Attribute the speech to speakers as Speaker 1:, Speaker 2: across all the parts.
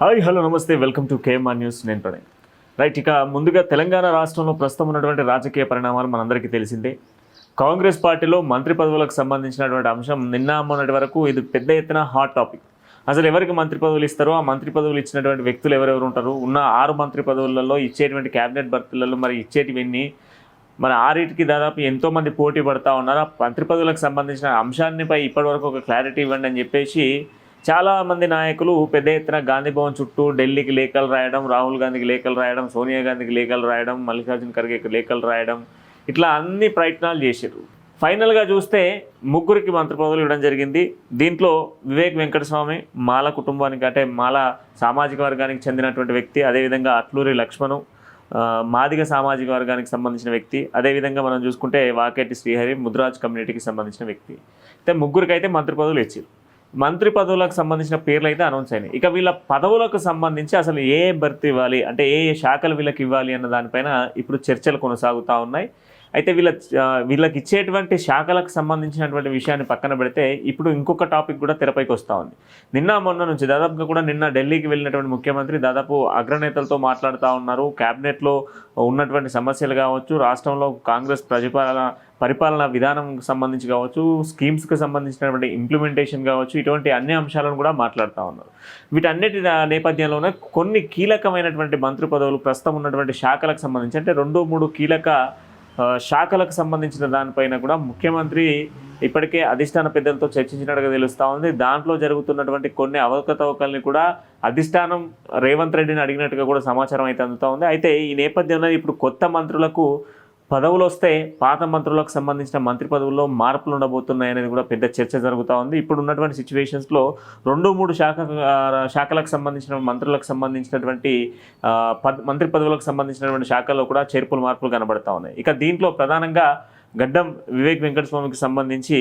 Speaker 1: Hi hello నమస్తే welcome to KMR news. నేను Pranay. Right ఇక ముందుగా తెలంగాణ రాష్ట్రంలో ప్రస్తుతం ఉన్నటువంటి రాజకీయ పరిణామాలు మనందరికీ తెలిసిందే. కాంగ్రెస్ పార్టీలో మంత్రి పదవులకు సంబంధించినటువంటి అంశం నిన్న మొన్నటి వరకు ఇది పెద్ద ఎత్తున హాట్ టాపిక్. అసలు ఎవరికి మంత్రి పదవులు ఇస్తారో ఆ మంత్రి పదవులు ఇచ్చినటువంటి వ్యక్తులు ఎవరెవరు ఉంటారు? ఉన్న ఆరు మంత్రి పదవులలో ఇచ్చేటువంటి క్యాబినెట్ బర్త్లలో మరి ఇచ్చేటివన్నీ మన ఆరింటికి దాదాపు ఎంతో మంది పోటీ పడతా ఉన్నారు. ఆ మంత్రి పదవులకు సంబంధించిన అంశాన్నిపై ఇప్పటివరకు ఒక క్లారిటీ ఇవ్వండి అని చెప్పేసి చాలా మంది నాయకులు పెద్ద ఎత్తున గాంధీ భవన్ చుట్టూ ఢిల్లీకి లేఖలు రాయడం రాహుల్ గాంధీకి లేఖలు రాయడం సోనియా గాంధీకి లేఖలు రాయడం మల్లికార్జున ఖర్గేకి లేఖలు రాయడం ఇట్లా అన్ని ప్రయత్నాలు చేశారు ఫైనల్గా చూస్తే ముగ్గురికి మంత్రి పదవులు ఇవ్వడం జరిగింది. దీంట్లో వివేక్ వెంకటస్వామి మాల కుటుంబానికి అంటే మాల సామాజిక వర్గానికి చెందినటువంటి వ్యక్తి అదేవిధంగా అట్లూరి లక్ష్మణు మాదిగ సామాజిక వర్గానికి సంబంధించిన వ్యక్తి అదేవిధంగా మనం చూసుకుంటే వాకేటి శ్రీహరి ముద్రాజ్ కమ్యూనిటీకి సంబంధించిన వ్యక్తి. అయితే ముగ్గురికైతే మంత్రి పదవులు ఇచ్చారు మంత్రి పదవులకు సంబంధించిన పేర్లు అయితే అనౌన్స్ అయినాయి. ఇక వీళ్ళ పదవులకు సంబంధించి అసలు ఏ భర్తీ ఇవ్వాలి అంటే ఏ ఏ శాఖలు వీళ్ళకి ఇవ్వాలి అన్న దానిపైన ఇప్పుడు చర్చలు కొనసాగుతూ ఉన్నాయి. అయితే వీళ్ళ వీళ్ళకి ఇచ్చేటువంటి శాఖలకు సంబంధించినటువంటి విషయాన్ని పక్కన పెడితే ఇప్పుడు ఇంకొక టాపిక్ కూడా తెరపైకి వస్తూ ఉంది. నిన్న మొన్న నుంచి దాదాపుగా కూడా నిన్న ఢిల్లీకి వెళ్ళినటువంటి ముఖ్యమంత్రి దాదాపు అగ్రనేతలతో మాట్లాడుతూ ఉన్నారు. క్యాబినెట్లో ఉన్నటువంటి సమస్యలు కావచ్చు రాష్ట్రంలో కాంగ్రెస్ ప్రతిపాలన పరిపాలన విధానం సంబంధించి కావచ్చు స్కీమ్స్కి సంబంధించినటువంటి ఇంప్లిమెంటేషన్ కావచ్చు ఇటువంటి అన్ని అంశాలను కూడా మాట్లాడుతూ ఉన్నారు. వీటన్నిటి నేపథ్యంలోనే కొన్ని కీలకమైనటువంటి మంత్రి పదవులు ప్రస్తుతం ఉన్నటువంటి శాఖలకు సంబంధించి అంటే రెండు మూడు కీలక శాఖలకు సంబంధించిన దానిపైన కూడా ముఖ్యమంత్రి ఇప్పటికే అధిష్టాన పెద్దలతో చర్చించినట్టుగా తెలుస్తూ ఉంది. దాంట్లో జరుగుతున్నటువంటి కొన్ని అవకతవకల్ని కూడా అధిష్టానం రేవంత్ రెడ్డిని అడిగినట్టుగా కూడా సమాచారం అయితే అందుతూ ఉంది. అయితే ఈ నేపథ్యంలో ఇప్పుడు కొత్త మంత్రులకు పదవులు వస్తే పాత మంత్రులకు సంబంధించిన మంత్రి పదవుల్లో మార్పులు ఉండబోతున్నాయనేది కూడా పెద్ద చర్చ జరుగుతూ ఉంది. ఇప్పుడు ఉన్నటువంటి సిచ్యువేషన్స్లో రెండు మూడు శాఖ శాఖలకు సంబంధించిన మంత్రులకు సంబంధించినటువంటి పద్ మంత్రి పదవులకు సంబంధించినటువంటి శాఖల్లో కూడా చేర్పులు మార్పులు కనబడతా ఉన్నాయి. ఇక దీంట్లో ప్రధానంగా గడ్డం వివేక్ వెంకటస్వామికి సంబంధించి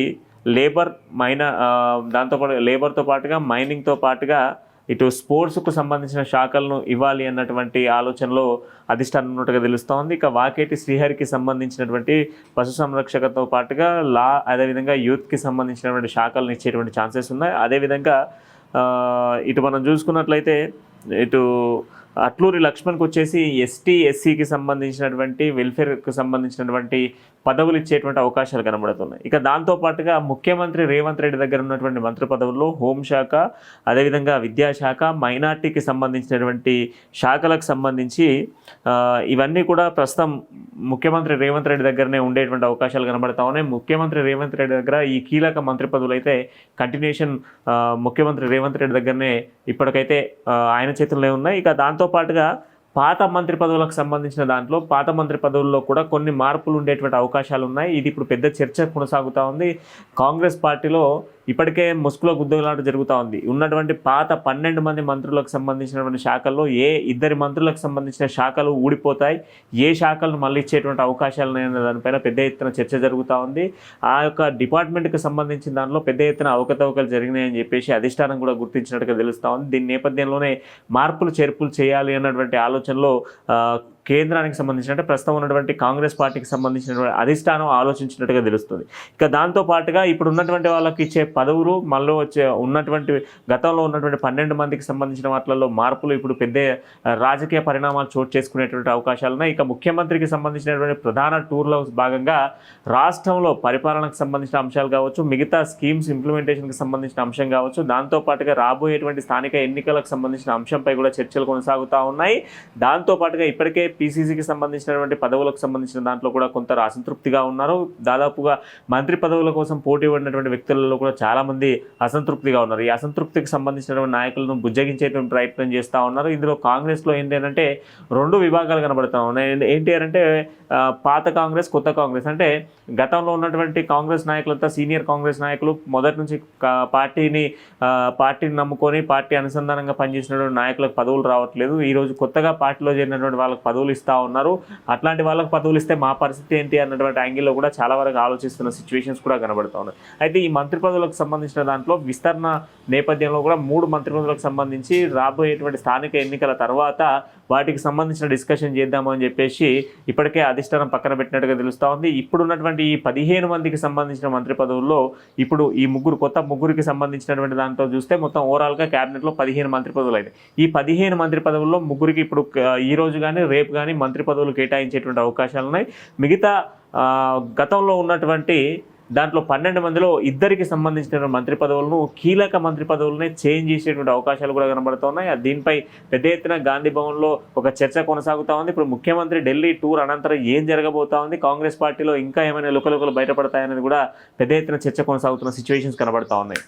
Speaker 1: లేబర్ మైన దాంతోపాటు దాంతో పాటు లేబర్తో పాటుగా మైనింగ్తో పాటుగా ఇటు స్పోర్ట్స్కు సంబంధించిన శాఖలను ఇవ్వాలి అన్నటువంటి ఆలోచనలో అధిష్టానం ఉన్నట్టుగా తెలుస్తూ ఉంది ఇక వాకేటి శ్రీహరికి సంబంధించినటువంటి పశు సంరక్షకతో పాటుగా లా అదేవిధంగా యూత్కి సంబంధించినటువంటి శాఖలను ఇచ్చేటువంటి ఛాన్సెస్ ఉన్నాయి. అదేవిధంగా ఇటు మనం చూసుకున్నట్లయితే ఇటు అట్లూరి లక్ష్మణ్కి వచ్చేసి ఎస్టీ ఎస్సీకి సంబంధించినటువంటి వెల్ఫేర్కి సంబంధించినటువంటి పదవులు ఇచ్చేటువంటి అవకాశాలు కనబడుతున్నాయి. ఇక దాంతో పాటుగా ముఖ్యమంత్రి రేవంత్ రెడ్డి దగ్గర ఉన్నటువంటి మంత్రి పదవుల్లో హోంశాఖ అదేవిధంగా విద్యాశాఖ మైనార్టీకి సంబంధించినటువంటి శాఖలకు సంబంధించి ఇవన్నీ కూడా ప్రస్తుతం ముఖ్యమంత్రి రేవంత్ రెడ్డి దగ్గరనే ఉండేటువంటి అవకాశాలు కనబడతా ఉన్నాయి. ముఖ్యమంత్రి రేవంత్ రెడ్డి దగ్గర ఈ కీలక మంత్రి పదవులు అయితే కంటిన్యూషన్ ముఖ్యమంత్రి రేవంత్ రెడ్డి దగ్గరనే ఇప్పటికైతే ఆయన చేతుల్లో ఉన్నాయి. ఇక దాంతో పాటుగా పాత మంత్రి పదవులకు సంబంధించిన దాంట్లో పాత మంత్రి పదవుల్లో కూడా కొన్ని మార్పులు ఉండేటువంటి అవకాశాలు ఉన్నాయి. ఇది ఇప్పుడు పెద్ద చర్చ కొనసాగుతూ ఉంది. కాంగ్రెస్ పార్టీలో ఇప్పటికే ముసుగులో గుద్దలాట జరుగుతూ ఉంది. ఉన్నటువంటి పాత పన్నెండు మంది మంత్రులకు సంబంధించినటువంటి శాఖల్లో ఏ ఇద్దరి మంత్రులకు సంబంధించిన శాఖలు ఊడిపోతాయి ఏ శాఖలను మళ్ళీ ఇచ్చేటువంటి అవకాశాలు ఉన్నాయన్న దానిపైన పెద్ద ఎత్తున చర్చ జరుగుతూ ఉంది. ఆ యొక్క డిపార్ట్మెంట్కి సంబంధించిన దానిలో పెద్ద ఎత్తున అవకతవకలు జరిగినాయని చెప్పేసి అధిష్టానం కూడా గుర్తించినట్టుగా తెలుస్తూ ఉంది. దీని నేపథ్యంలోనే మార్పులు చేర్పులు చేయాలి అన్నటువంటి ఆలోచనలో కేంద్రానికి సంబంధించిన అంటే ప్రస్తుతం ఉన్నటువంటి కాంగ్రెస్ పార్టీకి సంబంధించినటువంటి అధిష్టానం ఆలోచించినట్టుగా తెలుస్తుంది. ఇక దాంతో పాటుగా ఇప్పుడు ఉన్నటువంటి వాళ్ళకి ఇచ్చే పదవులు మళ్ళీ వచ్చే ఉన్నటువంటి గతంలో ఉన్నటువంటి పన్నెండు మందికి సంబంధించిన వాటిల్లో మార్పులు ఇప్పుడు పెద్ద రాజకీయ పరిణామాలు చోటు చేసుకునేటువంటి అవకాశాలు ఉన్నాయి. ఇక ముఖ్యమంత్రికి సంబంధించినటువంటి ప్రధాన టూర్లో భాగంగా రాష్ట్రంలో పరిపాలనకు సంబంధించిన అంశాలు కావచ్చు మిగతా స్కీమ్స్ ఇంప్లిమెంటేషన్కి సంబంధించిన అంశం కావచ్చు దాంతో పాటుగా రాబోయేటువంటి స్థానిక ఎన్నికలకు సంబంధించిన అంశంపై కూడా చర్చలు కొనసాగుతూ ఉన్నాయి. దాంతో పాటుగా ఇప్పటికే పీసీసీకి సంబంధించినటువంటి పదవులకు సంబంధించిన దాంట్లో కూడా కొంత అసంతృప్తిగా ఉన్నారు. దాదాపుగా మంత్రి పదవుల కోసం పోటీ పడినటువంటి వ్యక్తులలో కూడా చాలా మంది అసంతృప్తిగా ఉన్నారు. ఈ అసంతృప్తికి సంబంధించినటువంటి నాయకులను బుజ్జగించేటువంటి ప్రయత్నం చేస్తూ ఉన్నారు. ఇందులో కాంగ్రెస్లో ఏంటి అంటే రెండు విభాగాలు కనబడుతూ ఉన్నాయి. ఏంటి- అంటే పాత కాంగ్రెస్ కొత్త కాంగ్రెస్. అంటే గతంలో ఉన్నటువంటి కాంగ్రెస్ నాయకులంతా సీనియర్ కాంగ్రెస్ నాయకులు మొదటి నుంచి పార్టీని పార్టీని నమ్ముకొని పార్టీ అనుసంధానంగా పనిచేసినటువంటి నాయకులకు పదవులు రావట్లేదు. ఈరోజు కొత్తగా పార్టీలో చేరినటువంటి వాళ్ళకి పదవులు పదవులు ఇస్తూ ఉన్నారు. అట్లాంటి వాళ్ళకి పదవులు ఇస్తే మా పరిస్థితి ఏంటి అన్నటువంటి యాంగిల్లో కూడా చాలా వరకు ఆలోచిస్తున్న సిచ్యువేషన్స్ కూడా కనబడుతూ ఉన్నాయి. అయితే ఈ మంత్రి పదవులకు సంబంధించిన దాంట్లో విస్తరణ నేపథ్యంలో కూడా మూడు మంత్రి పదవులకు సంబంధించి రాబోయేటువంటి స్థానిక ఎన్నికల తర్వాత వాటికి సంబంధించిన డిస్కషన్ చేద్దాము అని చెప్పేసి ఇప్పటికే అధిష్టానం పక్కన పెట్టినట్టుగా తెలుస్తూ ఉంది. ఇప్పుడున్నటువంటి ఈ పదిహేను మందికి సంబంధించిన మంత్రి పదవుల్లో ఇప్పుడు ఈ ముగ్గురు కొత్త ముగ్గురికి సంబంధించినటువంటి దాంతో చూస్తే మొత్తం ఓవరాల్గా క్యాబినెట్లో పదిహేను మంత్రి పదవులు అయితే ఈ పదిహేను మంత్రి పదవుల్లో ముగ్గురికి ఇప్పుడు ఈ రోజు కానీ రేపు కానీ మంత్రి పదవులు కేటాయించేటువంటి అవకాశాలు ఉన్నాయి. మిగతా గతంలో ఉన్నటువంటి దాంట్లో పన్నెండు మందిలో ఇద్దరికి సంబంధించిన మంత్రి పదవులను కీలక మంత్రి పదవులనే చేంజ్ చేసేటువంటి అవకాశాలు కూడా కనబడుతున్నాయి. దీనిపై పెద్ద ఎత్తున గాంధీ భవన్లో ఒక చర్చ కొనసాగుతా ఉంది. ఇప్పుడు ముఖ్యమంత్రి ఢిల్లీ టూర్ అనంతరం ఏం జరగబోతా ఉంది? కాంగ్రెస్ పార్టీలో ఇంకా ఏమైనా లుకలుకలు బయటపడతాయనేది కూడా పెద్ద ఎత్తున చర్చ కొనసాగుతున్న సిచ్యువేషన్స్ కనబడతా ఉన్నాయి.